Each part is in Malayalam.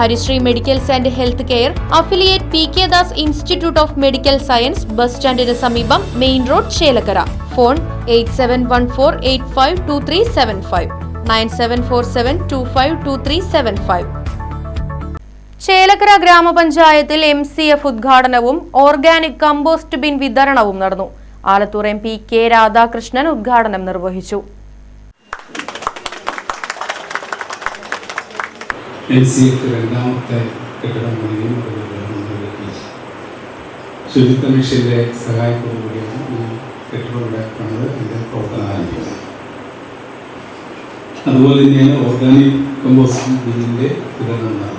Harishree medicals and health care affiliate P K Das institute of medical science bus സ്റ്റാൻഡിന് സമീപം main road Chelakkara. Phone eight seven one four eight five two three seven five. Nine seven four seven two five two three seven five. Chelakkara ഗ്രാമപഞ്ചായത്തിൽ എം സി എഫ് ഉദ്ഘാടനവും ഓർഗാനിക് കമ്പോസ്റ്റ് ബിൻ വിതരണവും നടന്നു. Alathur M P K Radhakrishnan ഉദ്ഘാടനം നിർവഹിച്ചു. എൻ രണ്ടാമത്തെ കെട്ടിടം പണിയും ശുചിത്വ മിഷന്റെ സഹായത്തോടുകൂടിയാണ് ഈ കെട്ടിടം ഇവിടെ എന്റെ പ്രവർത്തനം ആരംഭിക്കുന്നത് അതുപോലെ തന്നെയാണ് ഓർഗാനിക് കമ്പോസ്റ്റിംഗ് വിതരണം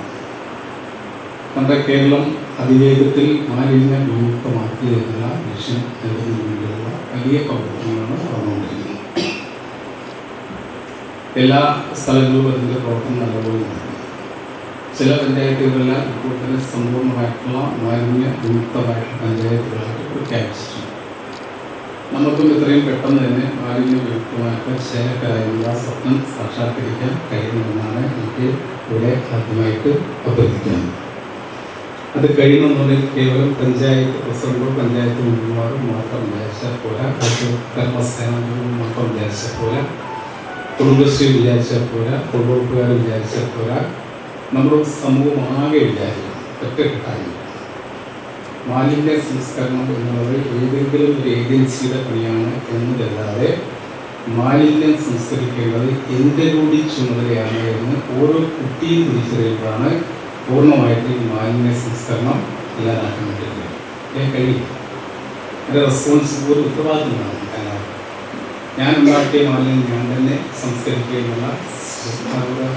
നമ്മുടെ കേരളം അതിവേഗത്തിൽ മാലിന്യ വിമുക്തമാക്കി എന്ന ലക്ഷ്യം നേടുന്നതിന് വേണ്ടിയുള്ള വലിയ പ്രവർത്തനങ്ങളാണ് നടന്നുകൊണ്ടിരിക്കുന്നത്. എല്ലാ സ്ഥലങ്ങളിലും അതിന്റെ പ്രവർത്തനം നല്ലപോലെ നടക്കുന്നു ചില പഞ്ചായത്തുകളെല്ലാം തന്നെ സമ്പൂർണമായിട്ടുള്ള മാലിന്യ വിമുക്തമായിട്ടുള്ള പഞ്ചായത്തുകളായിട്ട് പ്രഖ്യാപിച്ചിട്ടുണ്ട് നമുക്കും ഇത്രയും പെട്ടെന്ന് തന്നെ മാലിന്യ വിമുക്തമായിട്ട് ചേലക്കരായുള്ള സ്വപ്നം സാക്ഷാത്കരിക്കാൻ കഴിയുമെന്നാണ് എനിക്ക് ഇവിടെ ആദ്യമായിട്ട് അഭ്യർത്ഥിക്കുന്നത്. അത് കഴിയുമെന്നുണ്ടെങ്കിൽ കേവലം പഞ്ചായത്ത് പ്രസിഡന്റോ പഞ്ചായത്ത് മെമ്പർമാരോ മാത്രം വിചാരിച്ചാൽ പോരാ. അത് മാത്രം വിചാരിച്ചാൽ പോരാ. കുടുംബശ്രീ വിചാരിച്ചാൽ പോരാ. തൊഴിലുറപ്പുകാർ വിചാരിച്ചാൽ പോരാ. നമ്മുടെ സമൂഹം ആകെ ഇല്ലായിരുന്നു. ഒറ്റക്കെട്ടായിരുന്നു മാലിന്യ സംസ്കരണം എന്നുള്ളത് ഏതെങ്കിലും ഒരു ഏജൻസിയുടെ പണിയാണ് എന്നതല്ലാതെ മാലിന്യം സംസ്കരിക്കേണ്ടത് എന്റെ കൂടി ചുമതലയാണ് എന്ന് ഓരോ കുട്ടിയും തിരിച്ചറിയുമ്പോഴാണ് പൂർണമായിട്ട് ഈ മാലിന്യ സംസ്കരണം ഇല്ലാതാക്കാൻ പറ്റുന്നത് ഞാൻ കഴിയും എന്റെ റെസ്പോൺസിബിൾ ഉത്തരവാദിത്തമാണ്. ഞാൻ ഉണ്ടാക്കിയ മാലിന്യം ഞാൻ തന്നെ സംസ്കരിക്കുകയും എന്നുള്ള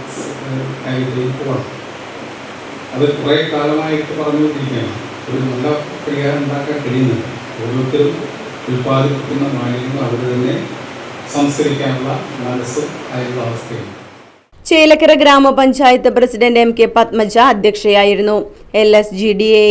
കാര്യത്തിലേക്ക് പോകണം. അത് കുറേ കാലമായിട്ട് പറഞ്ഞുകൊണ്ടിരിക്കുകയാണ്. ഒരു നല്ല പരിഹാരം ഉണ്ടാക്കാൻ കഴിയുന്നുണ്ട് ഓരോരുത്തരും ഉൽപ്പാദിപ്പിക്കുന്ന മാലിന്യങ്ങൾ അവർ തന്നെ സംസ്കരിക്കാനുള്ള മനസ്സും അതിനുള്ള അവസ്ഥയുണ്ട് ചേലക്കര ഗ്രാമപഞ്ചായത്ത് president M K Padmaja അധ്യക്ഷയായിരുന്നു. L S G D A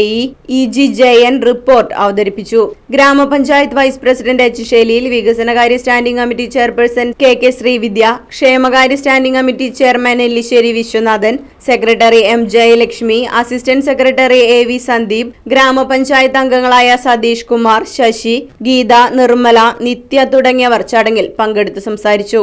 E G Jayan report അവതരിപ്പിച്ചു. ഗ്രാമപഞ്ചായത്ത് വൈസ് പ്രസിഡന്റ് എച്ച് ശൈലിയിൽ വികസനകാര്യ standing committee chairperson K K Sreevidya ക്ഷേമകാര്യ standing committee chairman Ellissery Viswanathan secretary M Jayalakshmi assistant secretary A V Sandeep ഗ്രാമപഞ്ചായത്ത് അംഗങ്ങളായ സതീഷ് കുമാർ ശശി ഗീത നിർമ്മല നിത്യ തുടങ്ങിയവർ ചടങ്ങിൽ പങ്കെടുത്ത് സംസാരിച്ചു.